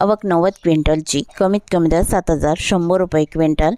अवक नव्वद क्विंटलची. कमीत कमी दर सात हजार शंभर रुपये क्विंटल.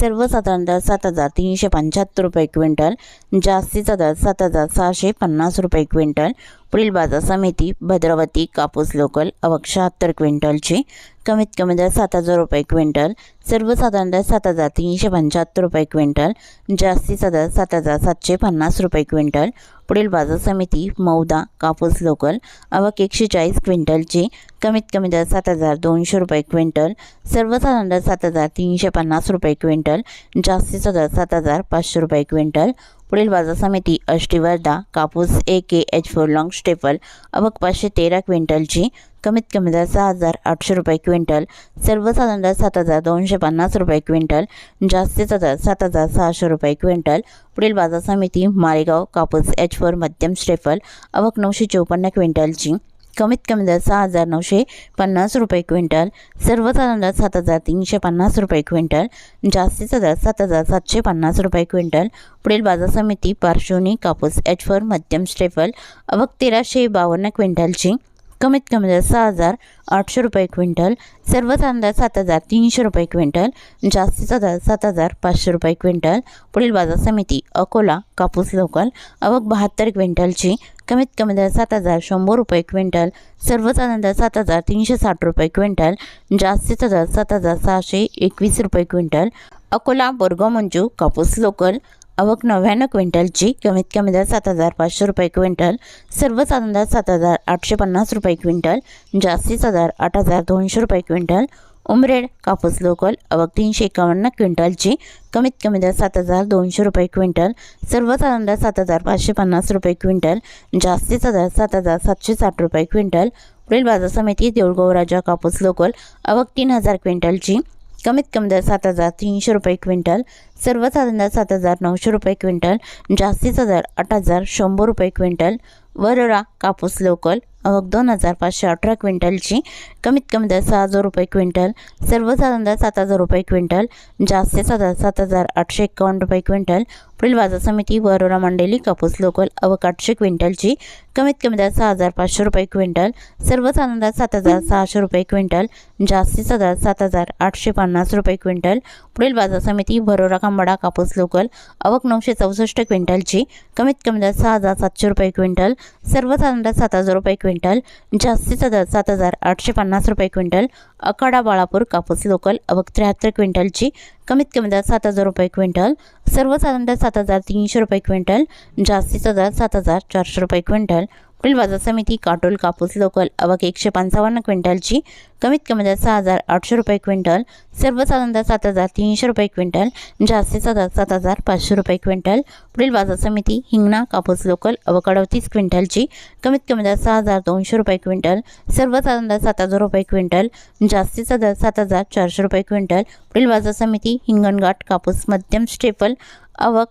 सर्वसाधारण दर सात हजार तीनशे पंच्याहत्तर रुपये क्विंटल. जास्तीचा दर सात हजार सहाशे पन्नास रुपये क्विंटल. पुढील बाजार समिती भद्रावती कापूस लोकल अवक शहात्तर क्विंटलची. कमीत कमी दर सात हजार रुपये क्विंटल सर्वसाधारण दर सात हजार तीनशे पंच्याहत्तर रुपये क्विंटल जास्तीचा दर सात हजार सातशे पन्नास रुपये क्विंटल. पुढील बाजार समिती मौदा कापूस लोकल अवक एकशे चाळीस क्विंटलची कमीत कमी दर सात हजार दोनशे रुपये क्विंटल सर्वसाधारण दर सात हजार तीनशे पन्नास रुपये क्विंटल जास्तीचा दर सात हजार पाचशे रुपये क्विंटल. पुढील बाजार समिती अष्टीवर्धा कापूस A K H four long staple अवक पाचशे तेरा क्विंटलची कमीत कमी दर सहा हजार आठशे रुपये क्विंटल सर्वसाधारण दर सात हजार दोनशे पन्नास रुपये क्विंटल जास्तीचा दर सात हजार सहाशे रुपये क्विंटल. पुढील बाजार समिती मारेगाव कापूस एच फोर मध्यम स्टेफल अवक नऊशे चौपन्न क्विंटलची कमीत कमी दर सहा हजार नऊशे पन्नास रुपये क्विंटल सर्वसाधारण दर सात हजार तीनशे पन्नास रुपये क्विंटल जास्तीचा दर सात हजार सातशे पन्नास रुपये क्विंटल. पुढील बाजार समिती पार्श्वनी कापूस एच फोर मध्यम स्टेफल अवक तेराशे बावन्न क्विंटलची कमीत कमी दर सहा हजार आठशे रुपये क्विंटल सर्व कांदा सात हजार तीनशे रुपये क्विंटल जास्तीचा दर सात हजार पाचशे रुपये क्विंटल पुढील बाजार समिती अकोला कापूस लोकल अवक बहात्तर क्विंटलची कमीत कमी दर सात हजार शंभर रुपये क्विंटल सर्वसाधारण दर सात हजार तीनशे साठ रुपये क्विंटल जास्तीचा दर सात हजार सहाशे एकवीस रुपये क्विंटल अकोला बोरगाव मंजू कापूस लोकल आवक नव्याण्णव क्विंटलची कमीत कमी दर सात हजार पाचशे रुपये क्विंटल सर्वसाधारण दर सात हजार आठशे पन्नास रुपये क्विंटल जास्तीचा दर आठ हजार दोनशे रुपये क्विंटल उमरेड कापूस लोकल अवक तीनशे एकावन्न क्विंटलची कमीत कमी दर सात हजार दोनशे रुपये क्विंटल सर्वसाधारण दर सात हजार पाचशे पन्नास रुपये क्विंटल जास्तीचा दर सात हजार सातशे साठ रुपये क्विंटल पुढील बाजार समिती देऊळगाव राजा कापूस लोकल अवक तीन हजार क्विंटलची कमीत कमी दर सात हजार तीनशे रुपये क्विंटल सर्वसाधारण दर सात हजार नऊशे रुपये क्विंटल जास्तीचा दर आठ हजार शंभर रुपये क्विंटल वरोरा कापूस लोकल अवघ दोन हजार पाचशे अठरा क्विंटलची कमीत कमी दर सहा हजार रुपये क्विंटल सर्वसाधारण दर सात हजार रुपये क्विंटल जास्तीचा दर सात हजार आठशे एकावन्न रुपये क्विंटल पुढील बाजार समिती वरोरा मंडेली कापूस लोकल अवक आठशे क्विंटलची कमीत कमी दर सहा हजार पाचशे रुपये क्विंटल सर्वसाधारण दर सात हजार सहाशे रुपये क्विंटल जास्तीचा दर सात हजार आठशे पन्नास रुपये क्विंटल. पुढील बाजार समिती भरोरा कांबडा कापूस लोकल अवक नऊशे चौसष्ट क्विंटलची कमीत कमी दर सहा हजार सातशे रुपये क्विंटल सर्वसाधारण दर सात हजार रुपये क्विंटल जास्तीचा दर सात हजार आठशे पन्नास रुपये क्विंटल. अकाडा बाळापूर कापूस लोकल अवक त्र्याहत्तर क्विंटलची कमीत कमी दर सात हजार रुपये क्विंटल सर्वसाधारण दर सात हजार तीनशे रुपये क्विंटल जास्तीचा दर सात हजार चारशे रुपये क्विंटल पुढील बाजार समिती काटोल कापूस लोकल अवक एकशे पंचावन्न क्विंटलची कमीत कमी दर सहा हजार आठशे रुपये क्विंटल सर्वसाधारण दर सात हजार तीनशे रुपये क्विंटल जास्तीचा दर सात हजार पाचशे रुपये क्विंटल. पुढील बाजार समिती हिंगणा कापूस लोकल अवक अडतीस क्विंटलची कमीत कमी दर सहा हजार दोनशे रुपये क्विंटल सर्वसाधारण दर सात हजार रुपये क्विंटल जास्तीचा दर सात हजार चारशे रुपये क्विंटल. पुढील बाजार समिती हिंगणघाट कापूस मध्यम स्टेपल अवक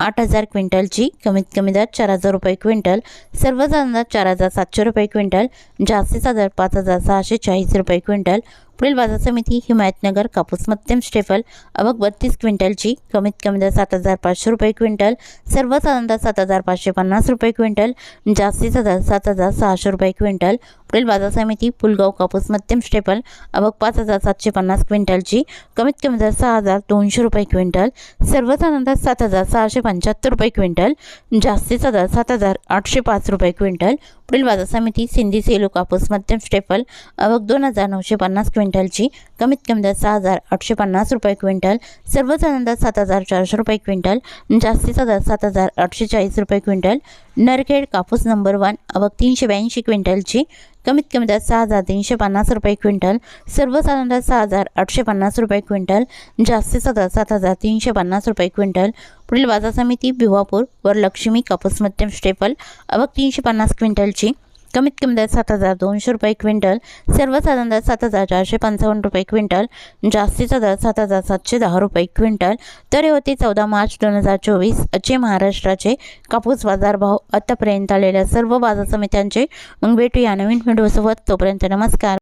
आठ हजार क्विंटलची कमीत कमी दर चार हजार रुपये क्विंटल सर्वसाधारण दर चार हजार सातशे रुपये क्विंटल जास्तीचा दर पाच हजार सहाशे चाळीस रुपये क्विंटल. पुढील बाजार समिती हिमायतनगर कापूस मध्यम स्टेफल अबक बत्तीस क्विंटलची कमीत कमी दर सात हजार पाचशे रुपये क्विंटल सर्वसाधारण दर सात हजार पाचशे पन्नास रुपये क्विंटल जास्तीचा दर सात हजार सहाशे रुपये क्विंटल. पुढील बाजार समिती पुलगाव कापूस मध्यम स्टेपल अवक पाच हजार सातशे पन्नास क्विंटलची कमीत कमी दर सहा हजार दोनशे रुपये क्विंटल सर्वसाधारण दर सात हजार सहाशे पंच्याहत्तर रुपये क्विंटल जास्तीचा दर सात हजार आठशे पाच रुपये क्विंटल. पुढील बाजार समिती सिंधी सेलू कापूस मध्यम स्टेपल अवक दोन हजार नऊशे पन्नास क्विंटलची कमीत कमी दर सहा हजार आठशे पन्नास रुपये क्विंटल सर्वसाधारण दर सात हजार चारशे रुपये क्विंटल जास्तीचा दर सात हजार आठशे चाळीस रुपये क्विंटल. नरखेड कापूस नंबर वन अवक तीनशे ब्याऐंशी क्विंटलची कमीत कमी दर सहा हजार तीनशे पन्नास रुपये क्विंटल सर्वसाधारण दर सहा हजार आठशे पन्नास रुपये क्विंटल जास्तीचा दर सात हजार तीनशे पन्नास रुपये क्विंटल. पुढील बाजार समिती भिवापूर वर लक्ष्मी कापूस मध्यम स्टेपल अवक तीनशे पन्नास क्विंटलची. कमीत कमी दर सात हजार दोनशे रुपये क्विंटल सर्वसाधारण दर सात हजार चारशे पंचावन्न रुपये क्विंटल जास्तीचा दर सात हजार सातशे दहा रुपये क्विंटल. तर हे होते चौदा मार्च दोन हजार चोवीस आजचे महाराष्ट्राचे कापूस बाजारभाव आतापर्यंत आलेल्या सर्व बाजार समित्यांचे मग भेटूया नवीन व्हिडिओसोबत. तोपर्यंत नमस्कार.